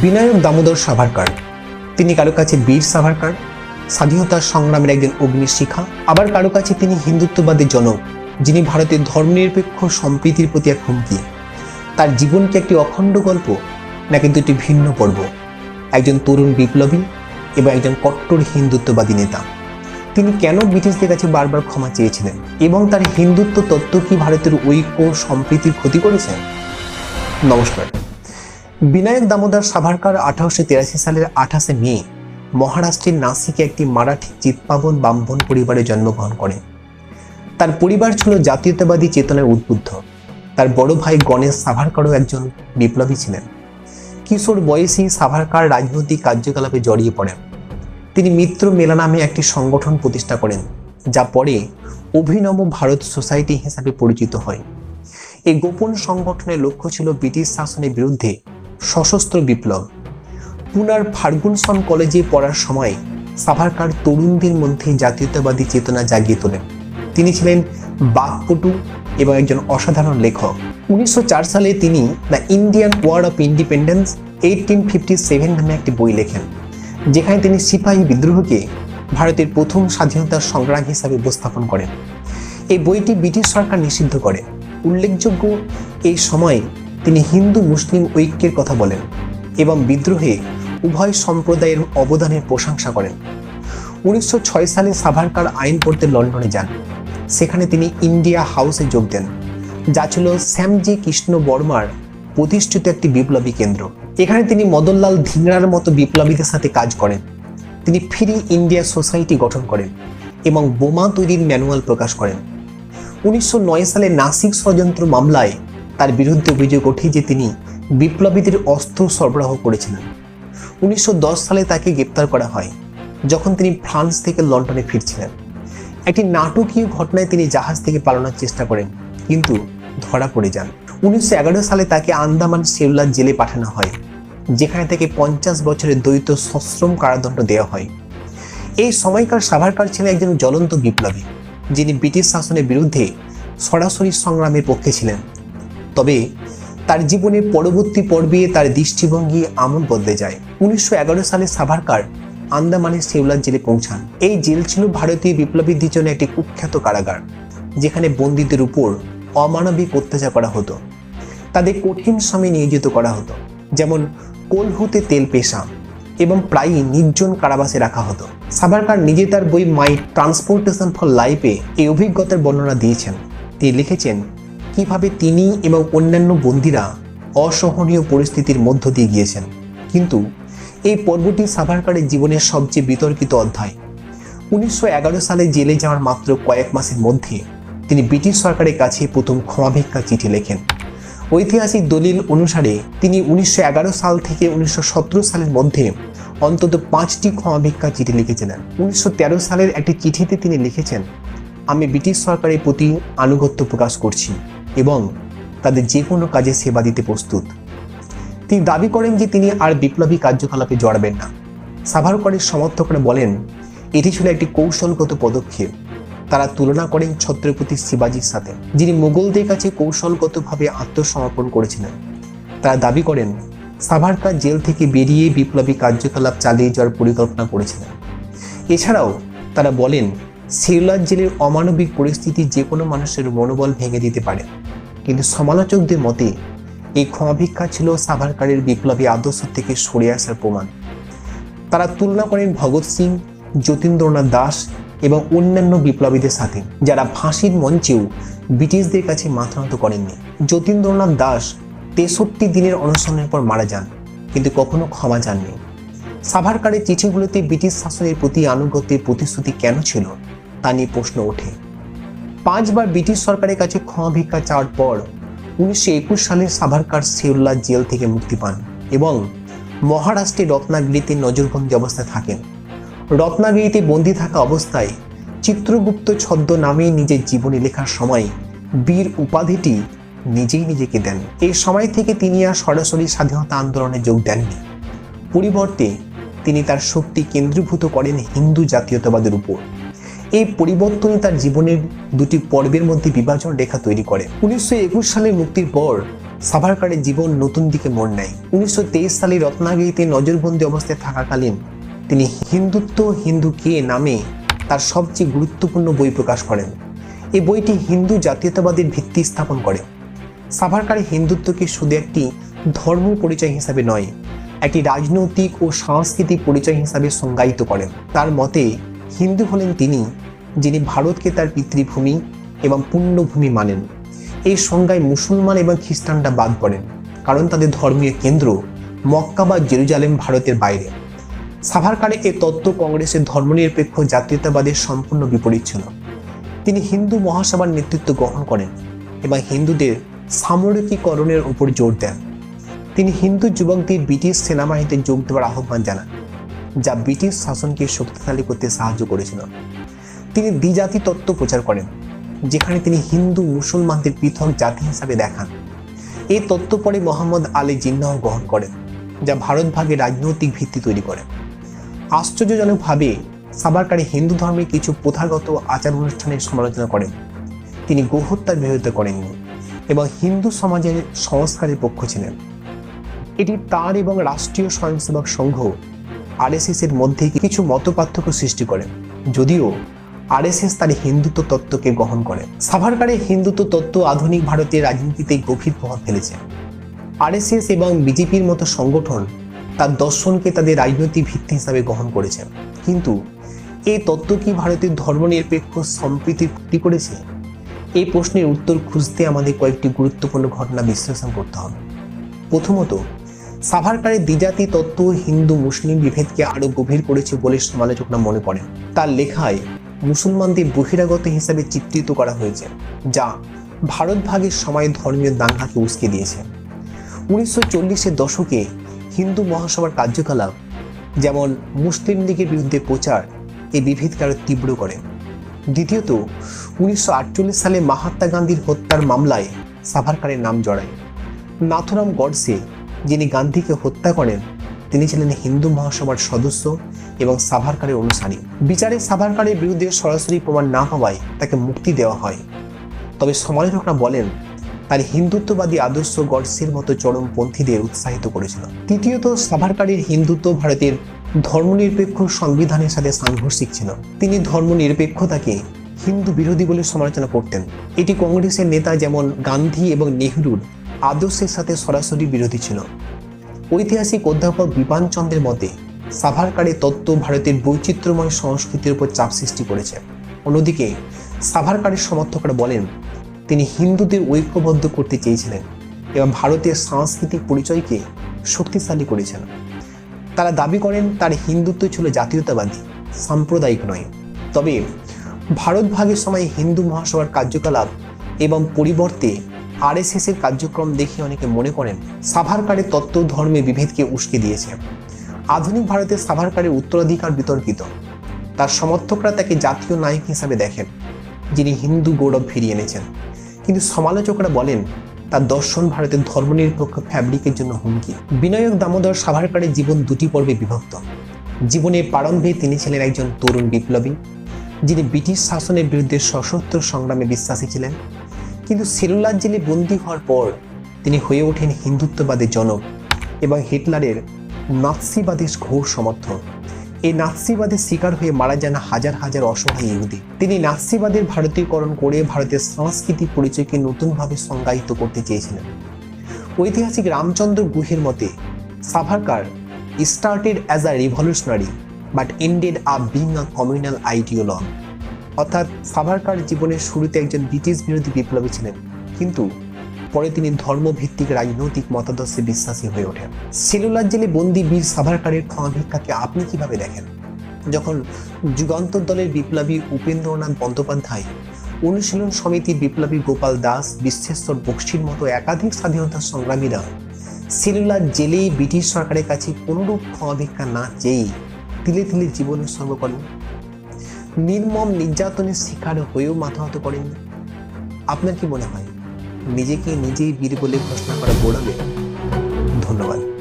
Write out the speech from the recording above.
বিনায়ক দামোদর সাভারকার। তিনি কারও কাছে বীর সাভারকার স্বাধীনতা সংগ্রামের একজন অগ্নিশিখা আবার কারও কাছে তিনি হিন্দুত্ববাদের জনক, যিনি ভারতের ধর্মনিরপেক্ষ সম্প্রীতির প্রতি এক হুমকি। তার জীবন কি একটি অখণ্ড গল্প, নাকি দুটি ভিন্ন পর্ব? একজন তরুণ বিপ্লবী এবং একজন কট্টর হিন্দুত্ববাদী নেতা। তিনি কেন ব্রিটিশদের কাছে বারবার ক্ষমা চেয়েছিলেন? এবং তার হিন্দুত্ব তত্ত্ব কি ভারতের ঐক্য সম্প্রীতির ক্ষতি করেছে? নমস্কার। বিনায়ক দামোদর সাভারকার আঠারোশো তিরাশি সালের আঠাশে মে মহারাষ্ট্রের নাসিকে একটি মারাঠি চিৎপাবন ব্রাহ্মণ পরিবারে জন্মগ্রহণ করেন। তার পরিবার ছিল জাতীয়তাবাদী চেতনায় উদ্বুদ্ধ। তার বড় ভাই গণেশ সাভারকারও একজন বিপ্লবী ছিলেন। কিশোর বয়সী সাভারকার রাজনৈতিক কার্যকলাপে জড়িয়ে পড়েন। তিনি মিত্র মেলা নামে একটি সংগঠন প্রতিষ্ঠা করেন, যা পরে অভিনব ভারত সোসাইটি হিসাবে পরিচিত হয়। এই গোপন সংগঠনের লক্ষ্য ছিল ব্রিটিশ শাসনের বিরুদ্ধে সশস্ত্র বিপ্লব। পুনার ফার্গুনসন কলেজে পড়ার সময় সাভারকার তরুণদের মধ্যে জাতীয়তাবাদী চেতনা জাগিয়ে তোলেন। তিনি ছিলেন বাকপটু এবং একজন অসাধারণ লেখক। উনিশশো চার সালে তিনি the Indian war of independence eighteen fifty seven নামে একটি বই লেখেন, যেখানে তিনি সিপাহী বিদ্রোহকে ভারতের প্রথম স্বাধীনতা সংগ্রাম হিসাবে উপস্থাপন করেন। এই বইটি ব্রিটিশ সরকার নিষিদ্ধ করে। উল্লেখযোগ্য এই সময়ে তিনি হিন্দু মুসলিম ঐক্যের কথা বলেন এবং বিদ্রোহে উভয় সম্প্রদায়ের অবদানের প্রশংসা করেন। উনিশশো ছয় সালে সাভারকার আইন পড়তে লন্ডনে যান। সেখানে তিনি ইন্ডিয়া হাউসে যোগ দেন, যা ছিল শ্যামজি কৃষ্ণ বর্মার প্রতিষ্ঠিত একটি বিপ্লবী কেন্দ্র। এখানে তিনি মদনলাল ধিংরার মতো বিপ্লবীদের সাথে কাজ করেন। তিনি ফ্রি ইন্ডিয়া সোসাইটি গঠন করেন এবং বোমা তৈরির ম্যানুয়াল প্রকাশ করেন। উনিশশো নয় সালে নাসিক ষড়যন্ত্র মামলায় তার বিরুদ্ধে অভিযোগ ওঠে যে তিনি বিপ্লবীদের অস্ত্র সরবরাহ করেছিলেন। উনিশশো দশ সালে তাকে গ্রেপ্তার করা হয়, যখন তিনি ফ্রান্স থেকে লন্ডনে ফিরছিলেন। একটি নাটকীয় ঘটনায় তিনি জাহাজ থেকে পালানোর চেষ্টা করেন, কিন্তু ধরা পড়ে যান। উনিশশো এগারো সালে তাকে আন্দামান সেউলার জেলে পাঠানো হয়, যেখানে তাকে পঞ্চাশ বছরের দ্বৈত সশ্রম কারাদণ্ড দেওয়া হয়। এই সময়কার সাভারকার ছিলেন একজন জ্বলন্ত বিপ্লবী, যিনি ব্রিটিশ শাসনের বিরুদ্ধে সরাসরি সংগ্রামের পক্ষে ছিলেন। তবে তার জীবনের পরবর্তী পর্বে তার দৃষ্টিভঙ্গি আমল বদলে যায়। উনিশশো এগারো সালে সাভারকার আন্দামানের সেউলার জেলে পৌঁছান। এই জেল ছিল ভারতীয় বিপ্লবীদের জন্য একটি কুখ্যাত কারাগার, যেখানে বন্দীদের উপর অমানবিক অত্যাচার করা হতো। তাদের কঠিন সময় নিয়োজিত করা হতো, যেমন কোলহুতে তেল পেশা এবং প্রায়ই নির্জন কারাবাসে রাখা হতো। সাভারকার নিজে তার বই মাই ট্রান্সপোর্টেশন ফর লাইফে এই অভিজ্ঞতার বর্ণনা দিয়েছেন। তিনি লিখেছেন কীভাবে তিনি এবং অন্যান্য বন্দীরা অসহনীয় পরিস্থিতির মধ্য দিয়ে গিয়েছেন। কিন্তু এই পর্বটি সাভারকারের জীবনের সবচেয়ে বিতর্কিত অধ্যায়। উনিশশো এগারো সালে জেলে যাওয়ার মাত্র কয়েক মাসের মধ্যে তিনি ব্রিটিশ সরকারের কাছে প্রথম ক্ষমাভিক্ষা চিঠি লেখেন। ঐতিহাসিক দলিল অনুসারে তিনি উনিশশো এগারো সাল থেকে উনিশশো সতেরো সালের মধ্যে অন্তত পাঁচটি ক্ষমাভিক্ষা চিঠি লিখেছিলেন উনিশশো তেরো সালের একটি চিঠিতে তিনি লিখেছেন, আমি ব্রিটিশ সরকারের প্রতি আনুগত্য প্রকাশ করছি। এবং তাদের যে কোনো কাজে সেবা দিতে প্রস্তুত। তিনি দাবি করেন যে তিনি আর বিপ্লবী কার্যকলাপে জড়াবেন না। সাভারকরের সমর্থকরা বলেন, এটি ছিল একটি কৌশলগত পদক্ষেপ। তারা তুলনা করেন ছত্রপতি শিবাজির সাথে, যিনি মুঘলদের কাছে কৌশলগতভাবে আত্মসমর্পণ করেছিলেন। তারা দাবি করেন সাভারকার জেল থেকে বেরিয়ে বিপ্লবী কার্যকলাপ চালিয়ে যাওয়ার পরিকল্পনা করেছিলেন। এছাড়াও তারা বলেন সিরলার জেলের অমানবিক পরিস্থিতি যে কোনো মানুষের মনোবল ভেঙে দিতে পারে। কিন্তু সমালোচকদের মতে, এই ক্ষমাভিক্ষা ছিল সাভারকারের বিপ্লবী আদর্শ থেকে সরে আসার প্রমাণ। তারা তুলনা করেন ভগৎ সিং, যতীন্দ্রনাথ দাস এবং অন্যান্য বিপ্লবীদের সাথে, যারা ফাঁসির মঞ্চেও ব্রিটিশদের কাছে মাথা নত করেননি। যতীন্দ্রনাথ দাস তেষট্টি দিনের অনুসরণের পর মারা যান, কিন্তু কখনো ক্ষমা যাননি সাভারকারের চিঠিগুলোতে ব্রিটিশ শাসনের প্রতি আনুগত্যের প্রতিশ্রুতি কেন ছিল? তা নিয়ে প্রশ্ন ওঠে। পাঁচবার ব্রিটিশ সরকারের কাছে ক্ষমা ভিক্ষা চাওয়ার পর উনিশশো একুশ সালে সাভারকার সেউল্লা জেল থেকে মুক্তি পান এবং মহারাষ্ট্রের রত্নাগিরিতে নজরবন্দি অবস্থায় থাকেন। রত্নাগিরিতে বন্দী থাকা অবস্থায় চিত্রগুপ্ত ছদ্ম নামে নিজের জীবনী লেখার সময় বীর উপাধিটি নিজেই নিজেকে দেন। এই সময় থেকে তিনি আর সরাসরি স্বাধীনতা আন্দোলনে যোগ দেননি। পরিবর্তে তিনি তার শক্তি কেন্দ্রীভূত করেন হিন্দু জাতীয়তাবাদের উপর। এই পরিবর্তনই তার জীবনের দুটি পর্বের মধ্যে বিভাজন রেখা তৈরি করে। উনিশশো একুশ সালের মুক্তির পর সাভারকারের জীবন নতুন দিকে মোড় নেয়। উনিশশো তেইশ সালে রত্নাগিরিতে নজরবন্দি অবস্থায় থাকাকালীন তিনি হিন্দুত্ব হিন্দু কে নামে তার সবচেয়ে গুরুত্বপূর্ণ বই প্রকাশ করেন। এই বইটি হিন্দু জাতীয়তাবাদের ভিত্তি স্থাপন করে। সাভারকারের হিন্দুত্বকে শুধু একটি ধর্ম পরিচয় হিসাবে নয়, একটি রাজনৈতিক ও সাংস্কৃতিক পরিচয় হিসাবে সংজ্ঞায়িত করেন। তার মতে হিন্দু হলেন তিনি, যিনি ভারতকে তার পিতৃভূমি এবং পুণ্যভূমি মানেন। এই সংজ্ঞায় মুসলমান এবং খ্রিস্টানরা বাদ পড়েন, কারণ তাদের ধর্মীয় কেন্দ্র মক্কা বা জেরুজালেম ভারতের বাইরে। সাভারকারে এ তত্ত্ব কংগ্রেসের ধর্মনিরপেক্ষ জাতীয়তাবাদের সম্পূর্ণ বিপরীত ছিল। তিনি হিন্দু মহাসভার নেতৃত্ব গ্রহণ করেন এবং হিন্দুদের সামরিকীকরণের উপর জোর দেন। তিনি হিন্দু যুবকদের ব্রিটিশ সেনাবাহিনীতে যোগ দেওয়ার আহ্বান জানান। যা ব্রিটিশ শাসনকে শক্তিশালী করতে সাহায্য করেছিল। তিনি দ্বিজাতি তত্ত্ব প্রচার করেন, যেখানে তিনি হিন্দু, মুসলমানদের পৃথক জাতি হিসাবে দেখান। এই তত্ত্ব পরে মোহাম্মদ আলী জিন্নাহ গ্রহণ করেন, যা ভারত ভাগে রাজনৈতিক ভিত্তি তৈরি করে। আশ্চর্যজনকভাবে সাবারকারী হিন্দু ধর্মের কিছু প্রথাগত আচার অনুষ্ঠানের সমালোচনা করেন। তিনি গোহত্যার বিরোধিতা করেননি এবং হিন্দু সমাজের সংস্কারের পক্ষ ছিলেন। এটি তার এবং রাষ্ট্রীয় স্বয়ংসেবক সংঘ আরএসএস এর মধ্যে কিছু মতপার্থক্য সৃষ্টি করে। যদিও আরএসএস তার হিন্দুত্ব তত্ত্বকে গ্রহণ করে। সাভারকারের হিন্দুত্ব তত্ত্ব আধুনিক ভারতের রাজনীতিতে গভীর প্রভাব ফেলেছে। আরএসএস এবং বিজেপির মতো সংগঠন তার দর্শনকে তাদের রাজনৈতিক ভিত্তি হিসাবে গ্রহণ করেছে। কিন্তু এই তত্ত্ব কি ভারতের ধর্মনিরপেক্ষ সম্প্রীতি ভিত্তি করেছে? এই প্রশ্নের উত্তর খুঁজতে আমাদের কয়েকটি গুরুত্বপূর্ণ ঘটনা বিশ্লেষণ করতে হবে। প্রথমত সাভারকারের দ্বিজাতি তত্ত্ব, হিন্দু, মুসলিম বিভেদকে আরও গভীর করেছে বলে সমালোচকরা মনে করেন। তার লেখায় মুসলমানদের বহিরাগত হিসাবে চিত্রিত করা হয়েছে, যা ভারত ভাগের সময় ধর্মীয় দাঙ্গাকে উস্কে দিয়েছে। উনিশশো চল্লিশের দশকে হিন্দু মহাসভার কার্যকলাপ, যেমন মুসলিম লীগের বিরুদ্ধে প্রচার এই বিভেদকে আরও তীব্র করে। দ্বিতীয়ত, উনিশশো আটচল্লিশ সালে মাহাত্মা গান্ধীর হত্যার মামলায় সাভারকারের নাম জড়ায়। নাথুরাম গডসে যিনি গান্ধীকে হত্যা করেন, তিনি ছিলেন হিন্দু মহাসভার সদস্য এবং সাভারকারের অনুসারী। বিচারে সাভারকারের বিরুদ্ধে সরাসরি প্রমাণ না হওয়ায় তাকে মুক্তি দেওয়া হয়। তবে সমালোচকরা বলেন, তার হিন্দুত্ববাদী আদর্শ গডসের মতো চরমপন্থীদের উৎসাহিত করেছিল। তৃতীয়ত, সাভারকারের হিন্দুত্ব ভারতের ধর্মনিরপেক্ষ সংবিধানের সাথে সাংঘর্ষিক ছিল। তিনি ধর্মনিরপেক্ষতাকে হিন্দু বিরোধী বলে সমালোচনা করতেন। এটি কংগ্রেসের নেতা যেমন গান্ধী এবং নেহরুর আদর্শের সাথে সরাসরি বিরোধী ছিল। ঐতিহাসিক অধ্যাপক বিপান চন্দ্রের মতে সাভারকারের তত্ত্ব ভারতের বৈচিত্র্যময় সংস্কৃতির উপর চাপ সৃষ্টি করেছে। অন্যদিকে, সাভারকারের সমর্থকরা বলেন, তিনি হিন্দুদের ঐক্যবদ্ধ করতে চেয়েছিলেন এবং ভারতের সাংস্কৃতিক পরিচয়কে শক্তিশালী করেছেন। তারা দাবি করেন, তার হিন্দুত্ব ছিল জাতীয়তাবাদী, সাম্প্রদায়িক নয়। তবে, ভারত ভাগের সময় হিন্দু মহাসভার কার্যকলাপ এবং পরিবর্তে এর কার্যক্রম দেখে অনেকে মনে করেন সাভারকারের তত্ত্ব ধর্মে বিভেদকে উস্কে দিয়েছে। আধুনিক ভারতে সাভারকারের উত্তরাধিকার বিতর্কিত। তার সমর্থকরা তাকে জাতীয় নায়ক হিসাবে দেখেন, যিনি হিন্দু গৌরব ফিরিয়ে এনেছেন। কিন্তু সমালোচকরা বলেন, তার দর্শন ভারতের ধর্মনিরপেক্ষ ফ্যাব্রিকের জন্য হুমকি। বিনায়ক দামোদর সাভারকারের জীবন দুটি পর্বে বিভক্ত। জীবনের প্রারম্ভে তিনি ছিলেন একজন তরুণ বিপ্লবী, যিনি ব্রিটিশ শাসনের বিরুদ্ধে সশস্ত্র সংগ্রামে বিশ্বাসী ছিলেন। কিন্তু সেলুলার জেলে বন্দী হওয়ার পর তিনি হয়ে ওঠেন হিন্দুত্ববাদের জনক এবং হিটলারের নাৎসিবাদের ঘোর সমর্থক। এই নাৎসিবাদের শিকার হয়ে মারা যান হাজার হাজার অসহায় ইহুদি। তিনি নাৎসিবাদের ভারতীয়করণ করে ভারতের সাংস্কৃতিক পরিচয়কে নতুনভাবে সংজ্ঞায়িত করতে চেয়েছিলেন। ঐতিহাসিক রামচন্দ্র গুহের মতে, Savarkar started as a revolutionary but ended up being a communal ideologue অর্থাৎ সাভারকার জীবনের শুরুতে একজন ব্রিটিশ বিরোধী বিপ্লবী ছিলেন। কিন্তু পরে তিনি ধর্মভিত্তিক রাজনৈতিক মতাদর্শে বিশ্বাসী হয়ে ওঠেন। সেলুলার জেলে বন্দি বীর সাভারকারের ক্ষমা ভিক্ষাকে আপনি কীভাবে দেখেন? যখন যুগান্তর দলের বিপ্লবী উপেন্দ্রনাথ বন্দ্যোপাধ্যায় অনুশীলন সমিতির বিপ্লবী গোপাল দাস, বিশ্বেশ্বর বক্সির মতো একাধিক স্বাধীনতা সংগ্রামীরা সেলুলার জেলেই ব্রিটিশ সরকারের কাছে কোনোরূপ ক্ষমা ভিক্ষা না চেয়েই তিলে তিলে জীবন উৎসর্গ করেন। নির্মম নির্যাতনের শিকার হয়েও মাথা মাথাহত করেন আপনার কি মনে হয়, নিজেকে নিজেই বীর বলে ঘোষণা করা গৌরবে ধন্যবাদ।